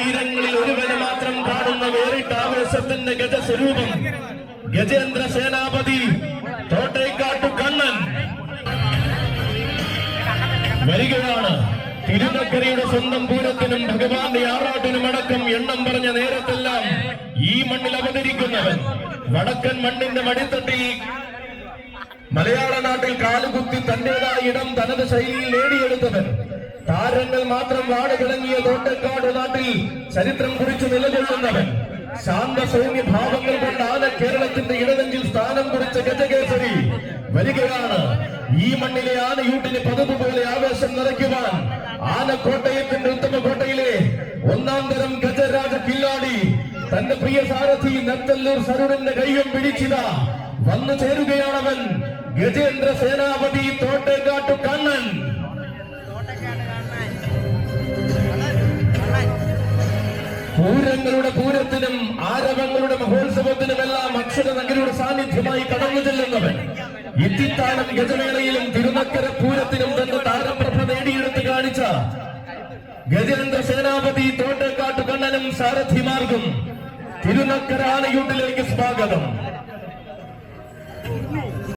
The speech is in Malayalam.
ആയിരങ്ങളിൽ ഒരുവന് മാത്രം കാണുന്ന വേറിട്ട ആവേശത്തിന്റെ ഗജസ്വരൂപം. ഗജേന്ദ്ര സേനാപതി തോട്ടേക്കാട്ടു കണ്ണൻ. വരികയാണ്. തിരുനക്കരയുടെ സ്വന്തം പൂരത്തിനും ഭഗവാന്റെ ആറാട്ടിനും അടക്കം എണ്ണം പറഞ്ഞ നേരത്തെല്ലാം ഈ മണ്ണിൽ അവതരിക്കുന്നവൻ. വടക്കൻ മണ്ണിന്റെ മടിത്തട്ടിൽ മലയാള നാട്ടിൽ കാലുകുത്തി തന്റേതായ ഇടം തനത് ശൈലിയിൽ നേടിയെടുത്തവൻ. താരങ്ങൾ മാത്രം വാടുകിളങ്ങിയ തോട്ടക്കാട് നാട്ടിൽ ചരിത്രം കുറിച്ച് നിലകൊള്ളുന്നവൻ. ശാന്ത സൗമ്യ ഭാവങ്ങൾ കൊണ്ട് ആന കേരളത്തിന്റെ ഇടനെഞ്ചിൽ സ്ഥാനം കുറിച്ച ഗജകേസരി. വരികയാണ്. ഈ മണ്ണിലെ ആനയൂട്ടിന് പതിവ് പോലെ ആവേശം നിറയ്ക്കുവാൻ ആനക്കോട്ടയത്തിന്റെ ഉത്തമ കോട്ടയിലെ ഒന്നാം തരം ഗജരാജ കില്ലാടി. തന്റെ പ്രിയ സാരഥി നത്തല്ലൂർ സരുണിന്റെ കൈയും പിടിച്ചിത. വന്നു ചേരുകയാണവൻ ഗജേന്ദ്ര സേനാപതി തോട്ടേക്കാട്ടു ആഘോഷത്തിനും ആരവങ്ങളുടെ മഹോത്സവത്തിനുമെല്ലാം അക്ഷരനഗരിയുടെ സാന്നിധ്യമായി കടന്നു ചെല്ലുന്നവൻ. ഇത്തിത്താനം ഗജമേളയിലും തിരുനക്കര പൂരത്തിനും തന്നെ താരപ്രഭ നേടിയെടുത്ത് കാണിച്ച ഗജേന്ദ്ര സേനാപതി തോട്ടക്കാട്ട് കണ്ണനും സാരഥിമാർക്കും തിരുനക്കര ആനയൂട്ടിലേക്ക് സ്വാഗതം.